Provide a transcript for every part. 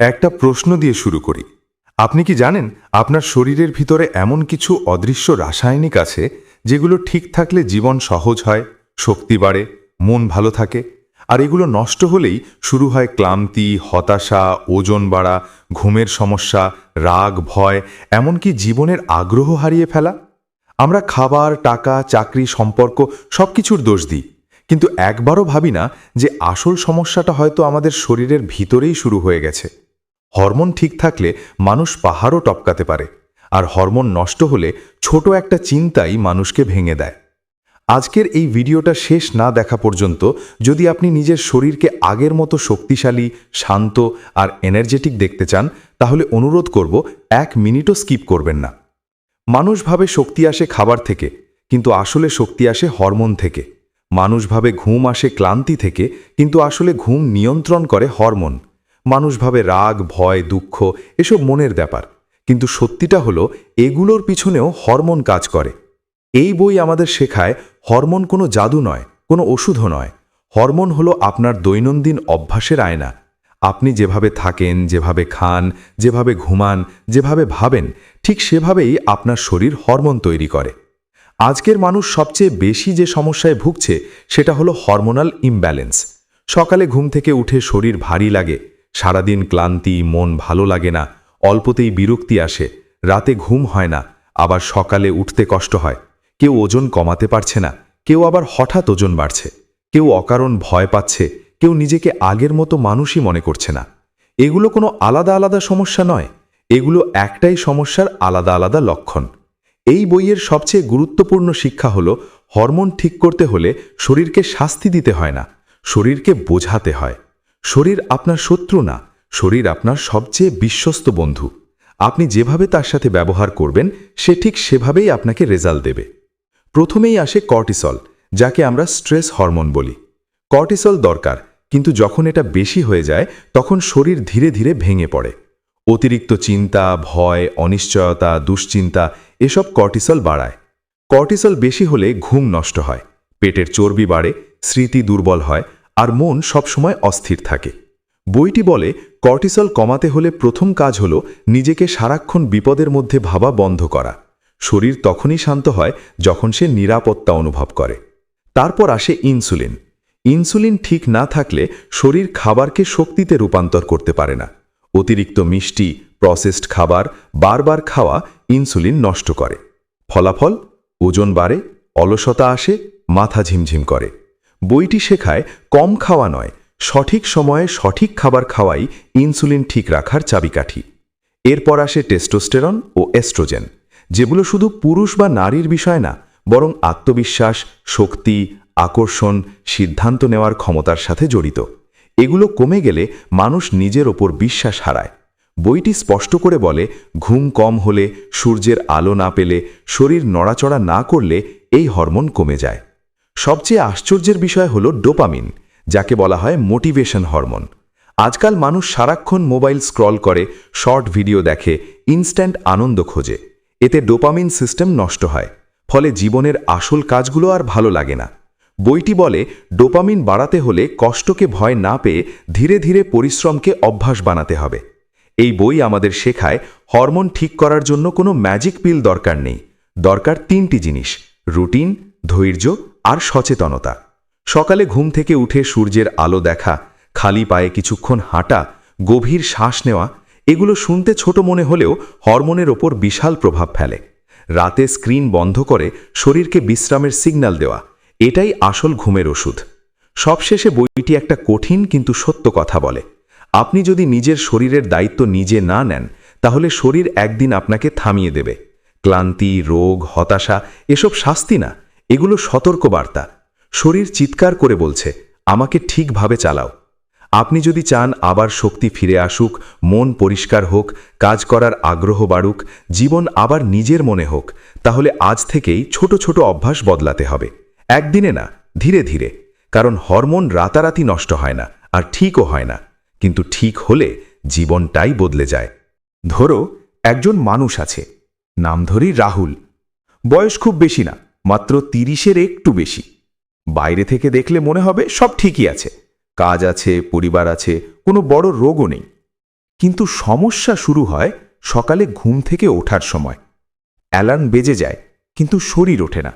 একটা প্রশ্ন দিয়ে শুরু করি। আপনি কি জানেন আপনার শরীরের ভিতরে এমন কিছু অদৃশ্য রাসায়নিক আছে যেগুলো ঠিক থাকলে জীবন সহজ হয়, শক্তি বাড়ে, মন ভালো থাকে, আর এগুলো নষ্ট হলেই শুরু হয় ক্লান্তি, হতাশা, ওজন বাড়া, ঘুমের সমস্যা, রাগ, ভয়, এমনকি জীবনের আগ্রহ হারিয়ে ফেলা। আমরা খাবার, টাকা, চাকরি, সম্পর্ক সবকিছুর দোষ দিই, কিন্তু একবারও ভাবি না যে আসল সমস্যাটা হয়তো আমাদের শরীরের ভিতরেই শুরু হয়ে গেছে। হরমোন ঠিক থাকলে মানুষ পাহাড়ও টপকাতে পারে, আর হরমোন নষ্ট হলে ছোট একটা চিন্তাই মানুষকে ভেঙে দেয়। আজকের এই ভিডিওটা শেষ না দেখা পর্যন্ত যদি আপনি নিজের শরীরকে আগের মতো শক্তিশালী, শান্ত আর এনার্জেটিক দেখতে চান, তাহলে অনুরোধ করব এক মিনিটও স্কিপ করবেন না। মানুষ ভাবে শক্তি আসে খাবার থেকে, কিন্তু আসলে শক্তি আসে হরমোন থেকে। মানুষ ভাবে ঘুম আসে ক্লান্তি থেকে, কিন্তু আসলে ঘুম নিয়ন্ত্রণ করে হরমোন। মানুষ ভাবে রাগ, ভয়, দুঃখ, এসব মনের ব্যাপার। কিন্তু সত্যিটা হলো, এগুলোর পিছনেও হরমোন কাজ করে। এই বই আমাদের শেখায়, হরমোন কোনো জাদু নয়, কোনো ওষুধও নয়। হরমোন হলো আপনার দৈনন্দিন অভ্যাসের আয়না। আপনি যেভাবে থাকেন, যেভাবে খান, যেভাবে ঘুমান, যেভাবে ভাবেন, ঠিক সেভাবেই আপনার শরীর হরমোন তৈরি করে। আজকের মানুষ সবচেয়ে বেশি যে সমস্যায় ভুগছে, সেটা হলো হরমোনাল ইমব্যালেন্স। সকালে ঘুম থেকে উঠে শরীর ভারী লাগে সারাদিন ক্লান্তি, মন ভালো লাগে না, অল্পতেই বিরক্তি আসে, রাতে ঘুম হয় না, আবার সকালে উঠতে কষ্ট হয়। কেউ ওজন কমাতে পারছে না, কেউ আবার হঠাৎ ওজন বাড়ছে, কেউ অকারণ ভয় পাচ্ছে, কেউ নিজেকে আগের মতো মানুষই মনে করছে না। এগুলো কোনো আলাদা আলাদা সমস্যা নয়, এগুলো একটাই সমস্যার আলাদা আলাদা লক্ষণ। এই বইয়ের সবচেয়ে গুরুত্বপূর্ণ শিক্ষা হল, হরমোন ঠিক করতে হলে শরীরকে শাস্তি দিতে হয় না, শরীরকে বোঝাতে হয়। শরীর আপনার শত্রু না, শরীর আপনার সবচেয়ে বিশ্বস্ত বন্ধু। আপনি যেভাবে তার সাথে ব্যবহার করবেন, সে ঠিক সেভাবেই আপনাকে রেজাল্ট দেবে। প্রথমেই আসে কর্টিসল, যাকে আমরা স্ট্রেস হরমোন বলি। কর্টিসল দরকার, কিন্তু যখন এটা বেশি হয়ে যায়, তখন শরীর ধীরে ধীরে ভেঙে পড়ে। অতিরিক্ত চিন্তা, ভয়, অনিশ্চয়তা, দুশ্চিন্তা, এসব কর্টিসল বাড়ায়। কর্টিসল বেশি হলে ঘুম নষ্ট হয়, পেটের চর্বি বাড়ে, স্মৃতি দুর্বল হয় আর মন সবসময় অস্থির থাকে। বইটি বলে, কর্টিসল কমাতে হলে প্রথম কাজ হল নিজেকে সারাক্ষণ বিপদের মধ্যে ভাবা বন্ধ করা। শরীর তখনই শান্ত হয় যখন সে নিরাপত্তা অনুভব করে। তারপর আসে ইনসুলিন। ইনসুলিন ঠিক না থাকলে শরীর খাবারকে শক্তিতে রূপান্তর করতে পারে না। অতিরিক্ত মিষ্টি, প্রসেসড খাবার, বারবার খাওয়া ইনসুলিন নষ্ট করে। ফলাফল? ওজন বাড়ে, অলসতা আসে, মাথা ঝিমঝিম করে। বইটি শেখায় কম খাওয়া নয়, সঠিক সময়ে সঠিক খাবার খাওয়াই ইনসুলিন ঠিক রাখার চাবিকাঠি। এরপর আসে টেস্টোস্টেরন ও এস্ট্রোজেন, যেগুলো শুধু পুরুষ বা নারীর বিষয় না, বরং আত্মবিশ্বাস, শক্তি, আকর্ষণ, সিদ্ধান্ত নেওয়ার ক্ষমতার সাথে জড়িত। এগুলো কমে গেলে মানুষ নিজের ওপর বিশ্বাস হারায়। বইটি স্পষ্ট করে বলে, ঘুম কম হলে, সূর্যের আলো না পেলে, শরীর নড়াচড়া না করলে এই হরমোন কমে যায়। সবচেয়ে আশ্চর্যের বিষয় হল ডোপামিন, যাকে বলা হয় মোটিভেশন হরমোন। আজকাল মানুষ সারাক্ষণ মোবাইল স্ক্রল করে, শর্ট ভিডিও দেখে, ইনস্ট্যান্ট আনন্দ খোঁজে। এতে ডোপামিন সিস্টেম নষ্ট হয়, ফলে জীবনের আসল কাজগুলো আর ভালো লাগে না। বইটি বলে, ডোপামিন বাড়াতে হলে কষ্টকে ভয় না পেয়ে ধীরে ধীরে পরিশ্রমকে অভ্যাস বানাতে হবে। এই বই আমাদের শেখায়, হরমোন ঠিক করার জন্য কোনো ম্যাজিক পিল দরকার নেই। দরকার তিনটি জিনিস, রুটিন ধৈর্য আর সচেতনতা। সকালে ঘুম থেকে উঠে সূর্যের আলো দেখা, খালি পায়ে কিছুক্ষণ হাঁটা, গভীর শ্বাস নেওয়া, এগুলো শুনতে ছোট মনে হলেও হরমোনের ওপর বিশাল প্রভাব ফেলে। রাতে স্ক্রিন বন্ধ করে শরীরকে বিশ্রামের সিগন্যাল দেওয়া, এটাই আসল ঘুমের ওষুধ। সবশেষে বইটি একটা কঠিন কিন্তু সত্য কথা বলে। আপনি যদি নিজের শরীরের দায়িত্ব নিজে না নেন, তাহলে শরীর একদিন আপনাকে থামিয়ে দেবে। ক্লান্তি, রোগ, হতাশা, এসব শাস্তি না। এগুলো সতর্ক বার্তা শরীর চিৎকার করে বলছে, আমাকে ঠিকভাবে চালাও। আপনি যদি চান আবার শক্তি ফিরে আসুক, মন পরিষ্কার হোক, কাজ করার আগ্রহ বাড়ুক, জীবন আবার নিজের মনে হোক, তাহলে আজ থেকেই ছোট ছোট অভ্যাস বদলাতে হবে। একদিনে না, ধীরে ধীরে। কারণ হরমোন রাতারাতি নষ্ট হয় না, আর ঠিকও হয় না। কিন্তু ঠিক হলে জীবনটাই বদলে যায়। ধরো, একজন মানুষ আছে। নাম ধরি রাহুল। বয়স খুব বেশি না। মাত্র তিরিশের একটু বেশি। বাইরে থেকে দেখলে মনে হবে সব ঠিকই আছে। কাজ আছে, পরিবার আছে, কোনো বড় রোগও নেই। কিন্তু সমস্যা শুরু হয় সকালে ঘুম থেকে ওঠার সময়। অ্যালার্ম বেজে যায়, কিন্তু শরীর ওঠে না।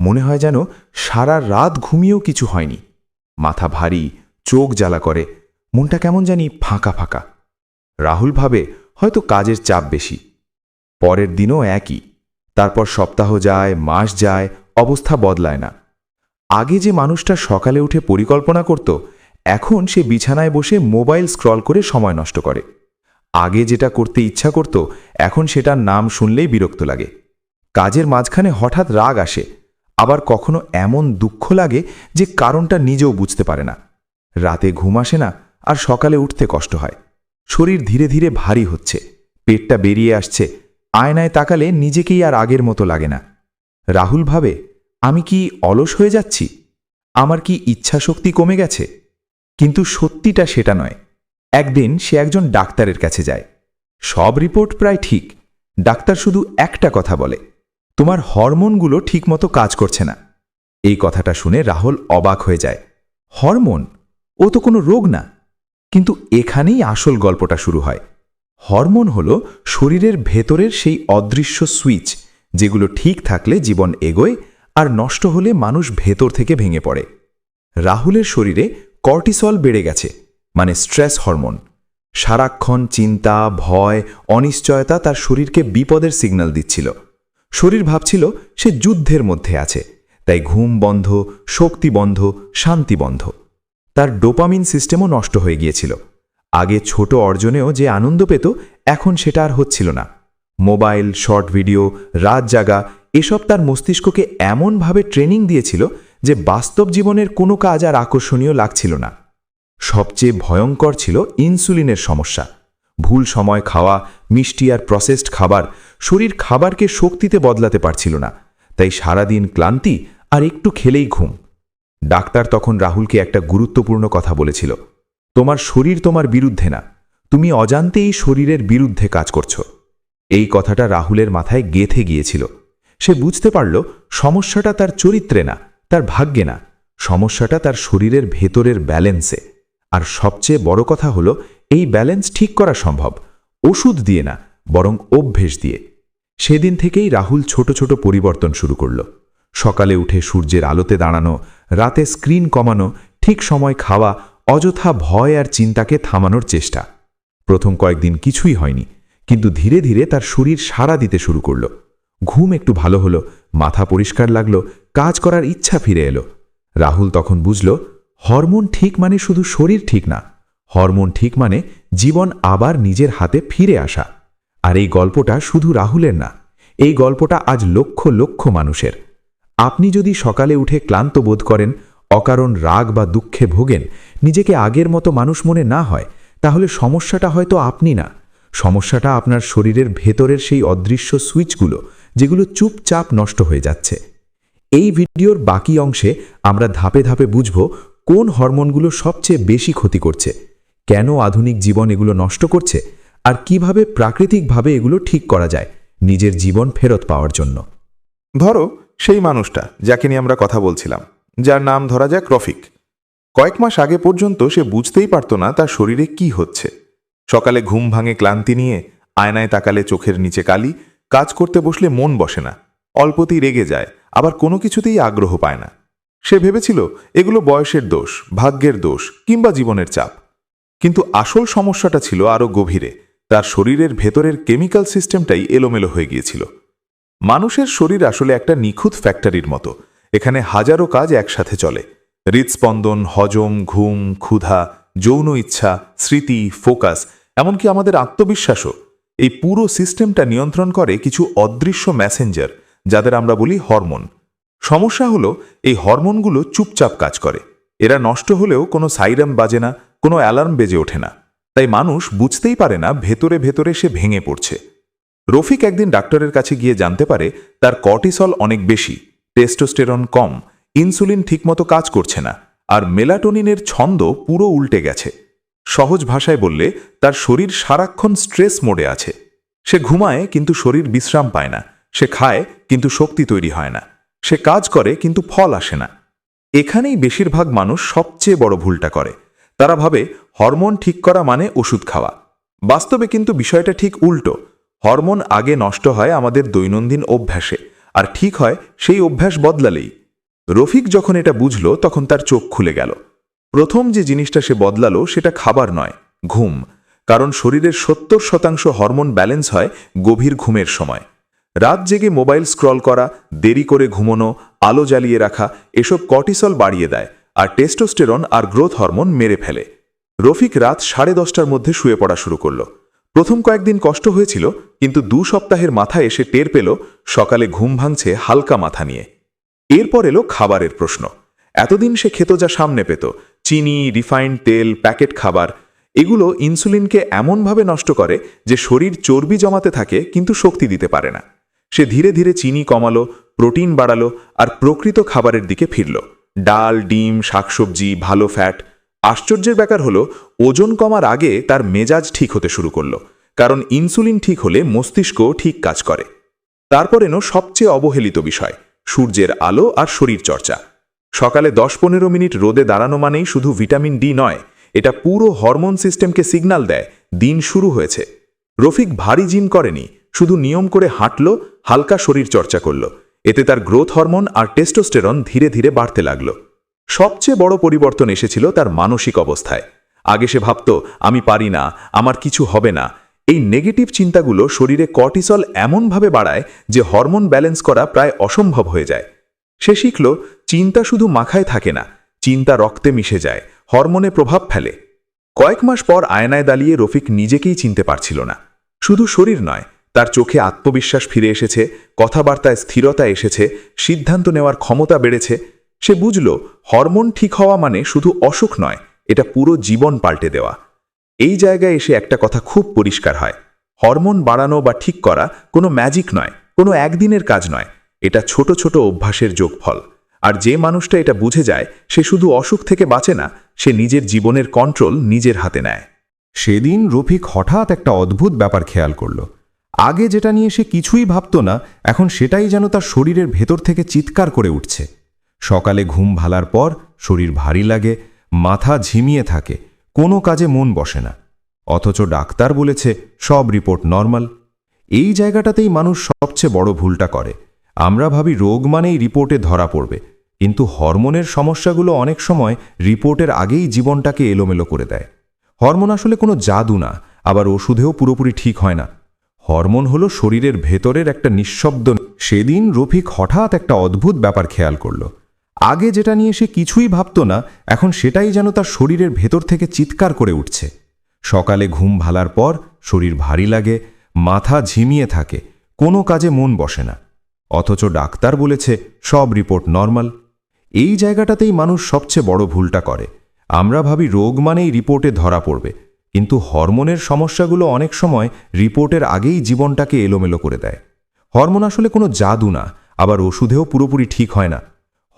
মনে হয় যেন সারা রাত ঘুমিয়েও কিছু হয়নি। মাথা ভারী, চোখ জ্বালা করে, মনটা কেমন জানি ফাঁকা ফাঁকা। রাহুল ভাবে হয়তো কাজের চাপ বেশি। পরের দিনও একই। তারপর সপ্তাহ যায়, মাস যায়, অবস্থা বদলায় না। আগে যে মানুষটা সকালে উঠে পরিকল্পনা করত, এখন সে বিছানায় বসে মোবাইল স্ক্রল করে সময় নষ্ট করে। আগে যেটা করতে ইচ্ছা করত, এখন সেটার নাম শুনলেই বিরক্ত লাগে। কাজের মাঝখানে হঠাৎ রাগ আসে, আবার কখনো এমন দুঃখ লাগে যে কারণটা নিজেও বুঝতে পারে না। রাতে ঘুম আসে না, আর সকালে উঠতে কষ্ট হয়। শরীর ধীরে ধীরে ভারী হচ্ছে, পেটটা বেরিয়ে আসছে আয়নায় তাকালে নিজেকেই আর আগের মতো লাগে না। রাহুল ভাবে, আমি কি অলস হয়ে যাচ্ছি? আমার কি ইচ্ছাশক্তি কমে গেছে? কিন্তু সত্যিটা সেটা নয়। একদিন সে একজন ডাক্তারের কাছে যায়। সব রিপোর্ট প্রায় ঠিক। ডাক্তার শুধু একটা কথা বলে, তোমার হরমোনগুলো ঠিকমতো কাজ করছে না। এই কথাটা শুনে রাহুল অবাক হয়ে যায়। হরমোন? ও তো কোনো রোগ না? কিন্তু এখানেই আসল গল্পটা শুরু হয়। হরমোন হল শরীরের ভেতরের সেই অদৃশ্য সুইচ, যেগুলো ঠিক থাকলে জীবন এগোয় আর নষ্ট হলে মানুষ ভেতর থেকে ভেঙে পড়ে। রাহুলের শরীরে কর্টিসল বেড়ে গেছে মানে স্ট্রেস হরমোন। সারাক্ষণ চিন্তা, ভয়, অনিশ্চয়তা তার শরীরকে বিপদের সিগন্যাল দিচ্ছিল। শরীর ভাবছিল সে যুদ্ধের মধ্যে আছে, তাই ঘুম বন্ধ, শক্তি বন্ধ, শান্তি বন্ধ। তার ডোপামিন সিস্টেমও নষ্ট হয়ে গিয়েছিল। আগে ছোট অর্জনেও যে আনন্দ পেত, এখন সেটা আর হচ্ছিল না। মোবাইল, শর্ট ভিডিও, রাত জাগা, এসব তার মস্তিষ্ককে এমনভাবে ট্রেনিং দিয়েছিল যে বাস্তব জীবনের কোনো কাজ আর আকর্ষণীয় লাগছিল না। সবচেয়ে ভয়ঙ্কর ছিল ইনসুলিনের সমস্যা। ভুল সময় খাওয়া, মিষ্টি আর প্রসেসড খাবার শরীর খাবারকে শক্তিতে বদলাতে পারছিল না। তাই সারাদিন ক্লান্তি আর একটু খেলেই ঘুম। ডাক্তার তখন রাহুলকে একটা গুরুত্বপূর্ণ কথা বলেছিল। তোমার শরীর তোমার বিরুদ্ধে না। তুমি অজান্তেই শরীরের বিরুদ্ধে কাজ করছ। এই কথাটা রাহুলের মাথায় গেথে গিয়েছিল। সে বুঝতে পারল, সমস্যাটা তার চরিত্রে না, তার ভাগ্যে না। সমস্যাটা তার শরীরের ভেতরের ব্যালেন্সে। আর সবচেয়ে বড় কথা হলো, এই ব্যালেন্স ঠিক করা সম্ভব। ওষুধ দিয়ে না, বরং অভ্যেস দিয়ে। সেদিন থেকেই রাহুল ছোট ছোট পরিবর্তন শুরু করল। সকালে উঠে সূর্যের আলোতে দাঁড়ানো, রাতে স্ক্রিন কমানো, ঠিক সময় খাওয়া অযথা ভয় আর চিন্তাকে থামানোর চেষ্টা। প্রথম কয়েকদিন কিছুই হয়নি, কিন্তু ধীরে ধীরে তার শরীর সাড়া দিতে শুরু করল। ঘুম একটু ভালো হলো, মাথা পরিষ্কার লাগল, কাজ করার ইচ্ছা ফিরে এলো। রাহুল তখন বুঝল, হরমোন ঠিক মানে শুধু শরীর ঠিক না, হরমোন ঠিক মানে জীবন আবার নিজের হাতে ফিরে আসা। আর এই গল্পটা শুধু রাহুলের না, এই গল্পটা আজ লক্ষ লক্ষ মানুষের। আপনি যদি সকালে উঠে ক্লান্ত বোধ করেন অকারণ রাগ বা দুঃখে ভোগেন, নিজেকে আগের মতো মানুষ মনে না হয়, তাহলে সমস্যাটা হয়তো আপনি না। সমস্যাটা আপনার শরীরের ভেতরের সেই অদৃশ্য সুইচগুলো, যেগুলো চুপচাপ নষ্ট হয়ে যাচ্ছে। এই ভিডিওর বাকি অংশে আমরা ধাপে ধাপে বুঝব কোন হরমোনগুলো সবচেয়ে বেশি ক্ষতি করছে, কেন আধুনিক জীবন এগুলো নষ্ট করছে, আর কীভাবে প্রাকৃতিকভাবে এগুলো ঠিক করা যায় নিজের জীবন ফেরত পাওয়ার জন্য। ধরো, সেই মানুষটা, যাকে নিয়ে আমরা কথা বলছিলাম। যার নাম ধরা যাক রফিক। কয়েক মাস আগে পর্যন্ত সে বুঝতেই পারত না তার শরীরে কি হচ্ছে। সকালে ঘুম ভাঙে ক্লান্তি নিয়ে, আয়নায় তাকালে চোখের নিচে কালি, কাজ করতে বসলে মন বসে না, অল্পতেই রেগে যায়, আবার কোনো কিছুতেই আগ্রহ পায় না। সে ভেবেছিল, এগুলো বয়সের দোষ, ভাগ্যের দোষ, কিংবা জীবনের চাপ। কিন্তু আসল সমস্যাটা ছিল আরও গভীরে, তার শরীরের ভেতরের কেমিক্যাল সিস্টেমটাই এলোমেলো হয়ে গিয়েছিল। মানুষের শরীর আসলে একটা নিখুঁত ফ্যাক্টরির মতো এখানে হাজারো কাজ একসাথে চলে। হৃদস্পন্দন হজম, ঘুম, ক্ষুধা, যৌন ইচ্ছা, স্মৃতি, ফোকাস, এমনকি আমাদের আত্মবিশ্বাসও। এই পুরো সিস্টেমটা নিয়ন্ত্রণ করে কিছু অদৃশ্য ম্যাসেঞ্জার যাদের আমরা বলি হরমোন। সমস্যা হলো, এই হরমোনগুলো চুপচাপ কাজ করে। এরা নষ্ট হলেও কোনো সাইরাম বাজে না, কোনো অ্যালার্ম বেজে ওঠে না। তাই মানুষ বুঝতেই পারে না, ভেতরে ভেতরে সে ভেঙে পড়ছে। রফিক একদিন ডাক্তারের কাছে গিয়ে জানতে পারে, তার কর্টিসল অনেক বেশি। টেস্টোস্টেরন কম ইনসুলিন ঠিকমতো কাজ করছে না, আর মেলাটোনিনের ছন্দ পুরো উল্টে গেছে। সহজ ভাষায় বললে, তার শরীর সারাক্ষণ স্ট্রেস মোডে আছে। সে ঘুমায়, কিন্তু শরীর বিশ্রাম পায় না। সে খায়, কিন্তু শক্তি তৈরি হয় না। সে কাজ করে, কিন্তু ফল আসে না। এখানেই বেশিরভাগ মানুষ সবচেয়ে বড় ভুলটা করে। তারা ভাবে, হরমোন ঠিক করা মানে ওষুধ খাওয়া। বাস্তবে কিন্তু বিষয়টা ঠিক উল্টো। হরমোন আগে নষ্ট হয় আমাদের দৈনন্দিন অভ্যাসে। আর ঠিক হয় সেই অভ্যাস বদলালেই। রফিক যখন এটা বুঝল, তখন তার চোখ খুলে গেল। প্রথম যে জিনিসটা সে বদলালো, সেটা খাবার নয়, ঘুম। কারণ শরীরের সত্তর শতাংশ হরমোন ব্যালেন্স হয় গভীর ঘুমের সময়। রাত জেগে মোবাইল স্ক্রল করা, দেরি করে ঘুমোনো, আলো জ্বালিয়ে রাখা, এসব কর্টিসল বাড়িয়ে দেয় আর টেস্টোস্টেরন আর গ্রোথ হরমোন মেরে ফেলে। রফিক রাত সাড়ে দশটার মধ্যে শুয়ে পড়া শুরু করল। প্রথম কয়েকদিন কষ্ট হয়েছিল, কিন্তু দু সপ্তাহের মাথায় এসে টের পেল সকালে ঘুম ভাঙছে হালকা মাথা নিয়ে। এরপর এলো খাবারের প্রশ্ন। এতদিন সে খেত যা সামনে পেত, চিনি, রিফাইন্ড তেল, প্যাকেট খাবার। এগুলো ইনসুলিনকে এমনভাবে নষ্ট করে যে শরীর চর্বি জমাতে থাকে, কিন্তু শক্তি দিতে পারে না। সে ধীরে ধীরে চিনি কমালো, প্রোটিন বাড়ালো আর প্রকৃত খাবারের দিকে ফিরল। ডাল, ডিম, শাকসবজি, ভালো ফ্যাট আশ্চর্যের ব্যাপার হলো, ওজন কমার আগে তার মেজাজ ঠিক হতে শুরু করল, কারণ ইনসুলিন ঠিক হলে মস্তিষ্ক ঠিক কাজ করে। তারপর এনো সবচেয়ে অবহেলিত বিষয়, সূর্যের আলো আর শরীর চর্চা। সকালে দশ পনেরো মিনিট রোদে দাঁড়ানো মানেই শুধু ভিটামিন ডি নয়, এটা পুরো হরমোন সিস্টেমকে সিগন্যাল দেয়, দিন শুরু হয়েছে। রফিক ভারী জিম করেনি, শুধু নিয়ম করে হাঁটল, হালকা শরীর চর্চা করল। এতে তার গ্রোথ হরমোন আর টেস্টোস্টেরন ধীরে ধীরে বাড়তে লাগল। সবচেয়ে বড় পরিবর্তন এসেছিল তার মানসিক অবস্থায়। আগে সে ভাবত, আমি পারি না, আমার কিছু হবে না। এই নেগেটিভ চিন্তাগুলো শরীরে কর্টিসল এমনভাবে বাড়ায় যে হরমোন ব্যালেন্স করা প্রায় অসম্ভব হয়ে যায়। সে শিখল, চিন্তা শুধু মাখায় থাকে না, চিন্তা রক্তে মিশে যায়, হরমোনে প্রভাব ফেলে। কয়েক মাস পর আয়নায় দাঁড়িয়ে রফিক নিজেকেই চিনতে পারছিল না। শুধু শরীর নয়, তার চোখে আত্মবিশ্বাস ফিরে এসেছে, কথাবার্তায় স্থিরতা এসেছে, সিদ্ধান্ত নেওয়ার ক্ষমতা বেড়েছে সে বুঝল, হরমোন ঠিক হওয়া মানে শুধু অসুখ নয়, এটা পুরো জীবন পাল্টে দেওয়া। এই জায়গায় এসে একটা কথা খুব পরিষ্কার হয়। হরমোন বাড়ানো বা ঠিক করা কোনো ম্যাজিক নয়, কোনো একদিনের কাজ নয়, এটা ছোট ছোট অভ্যাসের যোগফল। আর যে মানুষটা এটা বুঝে যায়, সে শুধু অসুখ থেকে বাঁচে না, সে নিজের জীবনের কন্ট্রোল নিজের হাতে নেয়। সেদিন রফিক হঠাৎ একটা অদ্ভুত ব্যাপার খেয়াল করল। আগে যেটা নিয়ে সে কিছুই ভাবত না, এখন সেটাই যেন তার শরীরের ভেতর থেকে চিৎকার করে উঠছে। সকালে ঘুম ভালার পর শরীর ভারী লাগে, মাথা ঝিমিয়ে থাকে, কোনো কাজে মন বসে না। অথচ ডাক্তার বলেছে সব রিপোর্ট নর্মাল। এই জায়গাটাতেই মানুষ সবচেয়ে বড় ভুলটা করে। আমরা ভাবি রোগ মানেই রিপোর্টে ধরা পড়বে, কিন্তু হরমোনের সমস্যাগুলো অনেক সময় রিপোর্টের আগেই জীবনটাকে এলোমেলো করে দেয়। হরমোন আসলে কোনো জাদু না, আবার ওষুধেও পুরোপুরি ঠিক হয় না। হরমোন হলো শরীরের ভেতরের একটা নিঃশব্দ সেদিন রফিক হঠাৎ একটা অদ্ভুত ব্যাপার খেয়াল করল। আগে যেটা নিয়ে সে কিছুই ভাবত না, এখন সেটাই যেন তার শরীরের ভেতর থেকে চিৎকার করে উঠছে। সকালে ঘুম ভালার পর শরীর ভারী লাগে, মাথা ঝিমিয়ে থাকে, কোনো কাজে মন বসে না। অথচ ডাক্তার বলেছে, সব রিপোর্ট নর্মাল। এই জায়গাটাতেই মানুষ সবচেয়ে বড় ভুলটা করে। আমরা ভাবি রোগ মানেই রিপোর্টে ধরা পড়বে, কিন্তু হরমোনের সমস্যাগুলো অনেক সময় রিপোর্টের আগেই জীবনটাকে এলোমেলো করে দেয়। হরমোন আসলে কোনো জাদু না, আবার ওষুধেও পুরোপুরি ঠিক হয় না।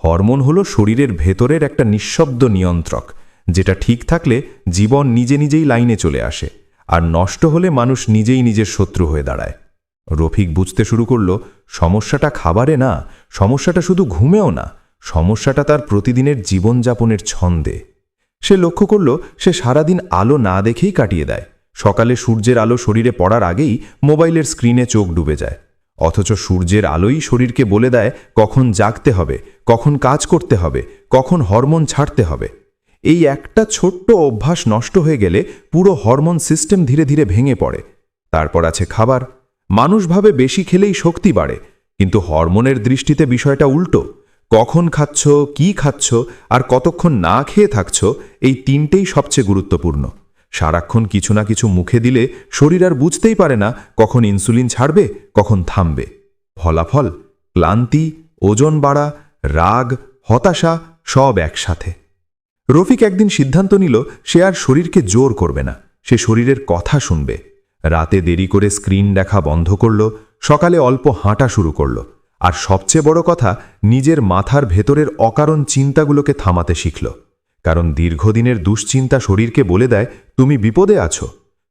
হরমোন হলো শরীরের ভেতরের একটা নিঃশব্দ নিয়ন্ত্রক, যেটা ঠিক থাকলে জীবন নিজে নিজেই লাইনে চলে আসে, আর নষ্ট হলে মানুষ নিজেই নিজের শত্রু হয়ে দাঁড়ায়। রফিক বুঝতে শুরু করল, সমস্যাটা খাবারে না, সমস্যাটা শুধু ঘুমেও না, সমস্যাটা তার প্রতিদিনের জীবনযাপনের ছন্দে। সে লক্ষ্য করল, সে সারাদিন আলো না দেখেই কাটিয়ে দেয়। সকালে সূর্যের আলো শরীরে পড়ার আগেই মোবাইলের স্ক্রিনে চোখ ডুবে যায়। অথচ সূর্যের আলোই শরীরকে বলে দেয় কখন জাগতে হবে, কখন কাজ করতে হবে, কখন হরমোন ছাড়তে হবে। এই একটা ছোট্ট অভ্যাস নষ্ট হয়ে গেলে পুরো হরমোন সিস্টেম ধীরে ধীরে ভেঙে পড়ে। তারপর আছে খাবার। মানুষ ভাবে বেশি খেলেই শক্তি বাড়ে, কিন্তু হরমোনের দৃষ্টিতে বিষয়টা উল্টো। কখন খাচ্ছ, কি খাচ্ছ, আর কতক্ষণ না খেয়ে থাকছ, এই তিনটেই সবচেয়ে গুরুত্বপূর্ণ। সারাক্ষণ কিছু না কিছু মুখে দিলে শরীর আর বুঝতেই পারে না কখন ইনসুলিন ছাড়বে, কখন থামবে। ফলাফল, ক্লান্তি, ওজন বাড়া, রাগ, হতাশা সব একসাথে। রফিক একদিন সিদ্ধান্ত নিল সে আর শরীরকে জোর করবে না, সে শরীরের কথা শুনবে। রাতে দেরি করে স্ক্রিন দেখা বন্ধ করল, সকালে অল্প হাঁটা শুরু করল। আর সবচেয়ে বড় কথা, নিজের মাথার ভেতরের অকারণ চিন্তাগুলোকে থামাতে শিখল। কারণ দীর্ঘদিনের দুশ্চিন্তা শরীরকে বলে দেয়, তুমি বিপদে আছো।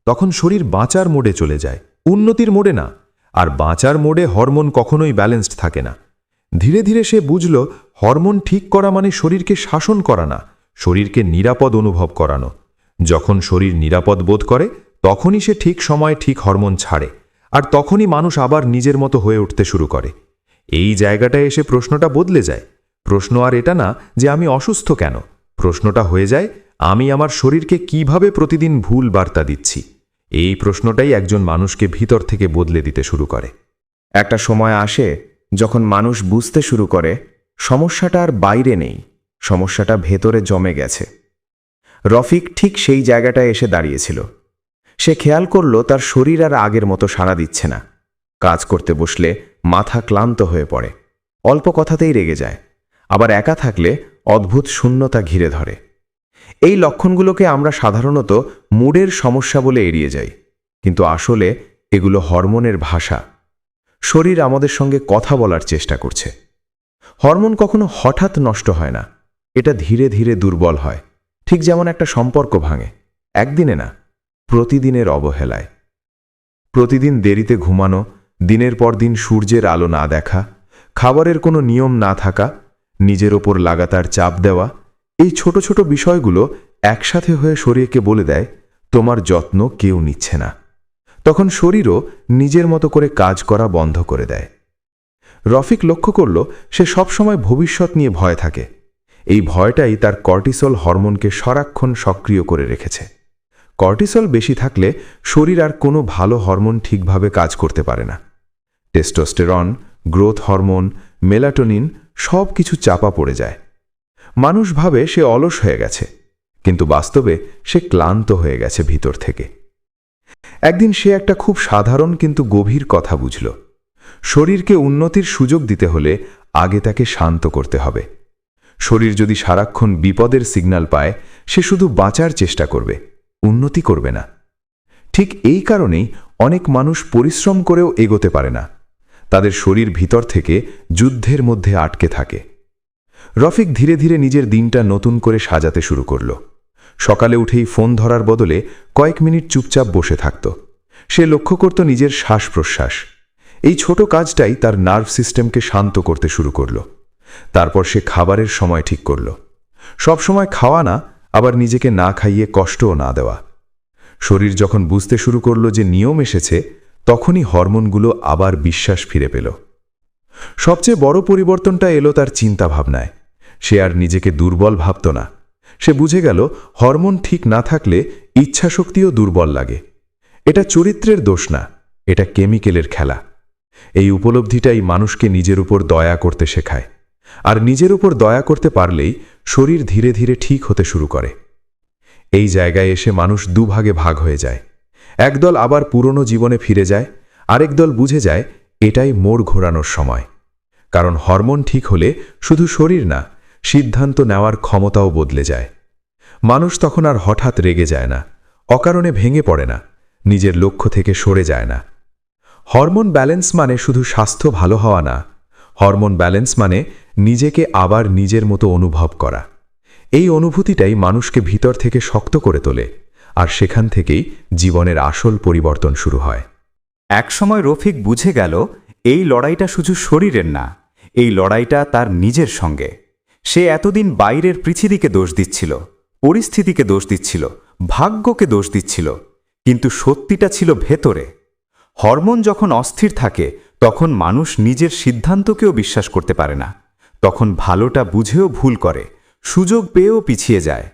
তখন শরীর বাঁচার মোডে চলে যায়। উন্নতির মোডে না। আর বাঁচার মোডে হরমোন কখনোই ব্যালেন্সড থাকে না। ধীরে ধীরে সে বুঝল, হরমোন ঠিক করা মানে শরীরকে শাসন করা না, শরীরকে নিরাপদ অনুভব করানো। যখন শরীর নিরাপদ বোধ করে, তখনই সে ঠিক সময়ে ঠিক হরমোন ছাড়ে, আর তখনই মানুষ আবার নিজের মতো হয়ে উঠতে শুরু করে। এই জায়গাটায় এসে প্রশ্নটা বদলে যায়। প্রশ্ন আর এটা না যে আমি অসুস্থ কেন? প্রশ্নটা হয়ে যায়, আমি আমার শরীরকে কীভাবে প্রতিদিন ভুল বার্তা দিচ্ছি? এই প্রশ্নটাই একজন মানুষকে ভিতর থেকে বদলে দিতে শুরু করে। একটা সময় আসে যখন মানুষ বুঝতে শুরু করে, সমস্যাটা আর বাইরে নেই, সমস্যাটা ভেতরে জমে গেছে। রফিক ঠিক সেই জায়গাটায় এসে দাঁড়িয়েছিল। সে খেয়াল করল তার শরীর আর আগের মতো সাড়া দিচ্ছে না। কাজ করতে বসলে মাথা ক্লান্ত হয়ে পড়ে। অল্প কথাতেই রেগে যায়। আবার একা থাকলে অদ্ভুত শূন্যতা ঘিরে ধরে। এই লক্ষণগুলোকে আমরা সাধারণত মুডের সমস্যা বলে এড়িয়ে যাই, কিন্তু আসলে এগুলো হরমোনের ভাষা। শরীর আমাদের সঙ্গে কথা বলার চেষ্টা করছে। হরমোন কখনো হঠাৎ নষ্ট হয় না, এটা ধীরে ধীরে দুর্বল হয়, ঠিক যেমন একটা সম্পর্ক ভাঙে, একদিনে না, প্রতিদিনের অবহেলায়। প্রতিদিন দেরিতে ঘুমানো, দিনের পর দিন সূর্যের আলো না দেখা, খাবারের কোনো নিয়ম না থাকা নিজের ওপর লাগাতার চাপ দেওয়া, এই ছোট ছোট বিষয়গুলো একসাথে হয়ে শরীরকে বলে দেয়, তোমার যত্ন কেউ নিচ্ছে না। তখন শরীরও নিজের মতো করে কাজ করা বন্ধ করে দেয়। রফিক লক্ষ্য করল, সে সবসময় ভবিষ্যৎ নিয়ে ভয় থাকে। এই ভয়টাই তার কর্টিসল হরমোনকে সারাক্ষণ সক্রিয় করে রেখেছে। কর্টিসল বেশি থাকলে শরীর আর কোনো ভালো হরমোন ঠিকভাবে কাজ করতে পারে না। টেস্টোস্টেরন গ্রোথ হরমোন, মেলাটোনিন সব কিছু চাপা পড়ে যায়। মানুষ ভাবে সে অলস হয়ে গেছে, কিন্তু বাস্তবে সে ক্লান্ত হয়ে গেছে ভিতর থেকে। একদিন সে একটা খুব সাধারণ কিন্তু গভীর কথা বুঝল। শরীরকে উন্নতির সুযোগ দিতে হলে আগে তাকে শান্ত করতে হবে। শরীর যদি সারাক্ষণ বিপদের সিগন্যাল পায়, সে শুধু বাঁচার চেষ্টা করবে, উন্নতি করবে না। ঠিক এই কারণেই অনেক মানুষ পরিশ্রম করেও এগোতে পারে না। তাদের শরীর ভিতর থেকে যুদ্ধের মধ্যে আটকে থাকে। রফিক ধীরে ধীরে নিজের দিনটা নতুন করে সাজাতে শুরু করল। সকালে উঠেই ফোন ধরার বদলে কয়েক মিনিট চুপচাপ বসে থাকত। সে লক্ষ্য করত নিজের শ্বাস প্রশ্বাস এই ছোট কাজটাই তার নার্ভ সিস্টেমকে শান্ত করতে শুরু করল। তারপর সে খাবারের সময় ঠিক করল। সবসময় খাওয়া না, আবার নিজেকে না খাইয়ে কষ্টও না দেওয়া। শরীর যখন বুঝতে শুরু করল যে নিয়ম এসেছে তখনই হরমোনগুলো আবার বিশ্বাস ফিরে পেল। সবচেয়ে বড় পরিবর্তনটা এলো তার চিন্তা ভাবনায় সে আর নিজেকে দুর্বল ভাবত না। সে বুঝে গেল, হরমোন ঠিক না থাকলে ইচ্ছাশক্তিও দুর্বল লাগে। এটা চরিত্রের দোষ না, এটা কেমিক্যালের খেলা। এই উপলব্ধিটাই মানুষকে নিজের উপর দয়া করতে শেখায়। আর নিজের উপর দয়া করতে পারলেই শরীর ধীরে ধীরে ঠিক হতে শুরু করে। এই জায়গায় এসে মানুষ দুভাগে ভাগ হয়ে যায়। একদল আবার পুরনো জীবনে ফিরে যায়, আরেক দল বুঝে যায় এটাই মোড় ঘোরানোর সময়। কারণ হরমোন ঠিক হলে শুধু শরীর না, সিদ্ধান্ত নেওয়ার ক্ষমতাও বদলে যায়। মানুষ তখন আর হঠাৎ রেগে যায় না, অকারণে ভেঙে পড়ে না, নিজের লক্ষ্য থেকে সরে যায় না। হরমোন ব্যালেন্স মানে শুধু স্বাস্থ্য ভালো হওয়া না, হরমোন ব্যালেন্স মানে নিজেকে আবার নিজের মতো অনুভব করা। এই অনুভূতিটাই মানুষকে ভিতর থেকে শক্ত করে তোলে। আর সেখান থেকেই জীবনের আসল পরিবর্তন শুরু হয়। একসময় রফিক বুঝে গেল, এই লড়াইটা শুধু শরীরের না, এই লড়াইটা তার নিজের সঙ্গে। সে এতদিন বাইরের পৃথিবীকে দোষ দিচ্ছিল, পরিস্থিতিকে দোষ দিচ্ছিল, ভাগ্যকে দোষ দিচ্ছিল, কিন্তু সত্যিটা ছিল ভেতরে। হরমোন যখন অস্থির থাকে, তখন মানুষ নিজের সিদ্ধান্তকেও বিশ্বাস করতে পারে না। তখন ভালোটা বুঝেও ভুল করে, সুযোগ পেয়েও পিছিয়ে যায়।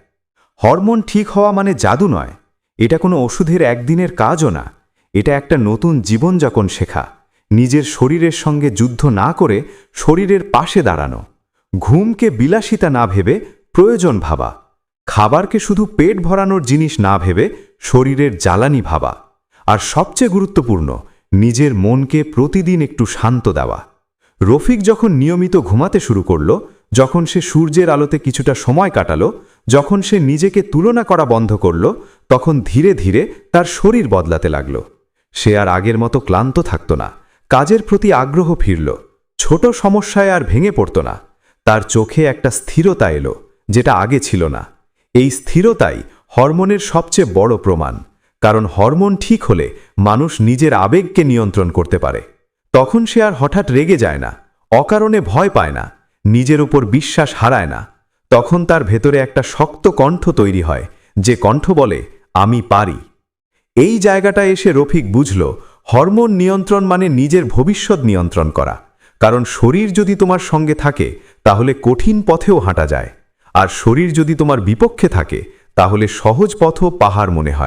হরমোন ঠিক হওয়া মানে জাদু নয়। এটা কোনো ওষুধের একদিনের কাজও না। এটা একটা নতুন জীবনযাপন শেখা। নিজের শরীরের সঙ্গে যুদ্ধ না করে শরীরের পাশে দাঁড়ানো। ঘুমকে বিলাসিতা না ভেবে প্রয়োজন ভাবা। খাবারকে শুধু পেট ভরানোর জিনিস না ভেবে শরীরের জ্বালানি ভাবা। আর সবচেয়ে গুরুত্বপূর্ণ, নিজের মনকে প্রতিদিন একটু শান্ত দেওয়া। রফিক যখন নিয়মিত ঘুমাতে শুরু করল যখন সে সূর্যের আলোতে কিছুটা সময় কাটালো, যখন সে নিজেকে তুলনা করা বন্ধ করল, তখন ধীরে ধীরে তার শরীর বদলাতে লাগল। সে আর আগের মতো ক্লান্ত থাকত না, কাজের প্রতি আগ্রহ ফিরল, ছোট সমস্যায় আর ভেঙে পড়ত না। তার চোখে একটা স্থিরতা এলো, যেটা আগে ছিল না। এই স্থিরতাই হরমোনের সবচেয়ে বড় প্রমাণ, কারণ হরমোন ঠিক হলে মানুষ নিজের আবেগকে নিয়ন্ত্রণ করতে পারে। তখন সে আর হঠাৎ রেগে যায় না, অকারণে ভয় পায় না নিজের উপর বিশ্বাস হারায় না, তখন তার ভেতরে একটা শক্ত কণ্ঠ তৈরি হয়, যে কণ্ঠ বলে, আমি পারি। এই জায়গাটা এসে রফিক বুঝল, হরমোন নিয়ন্ত্রণ মানে নিজের ভবিষ্যৎ নিয়ন্ত্রণ করা। কারণ শরীর যদি তোমার সঙ্গে থাকে, তাহলে কঠিন পথেও হাঁটা যায়। আর শরীর যদি তোমার বিপক্ষে থাকে, তাহলে সহজ পথও পাহাড় মনে হয়।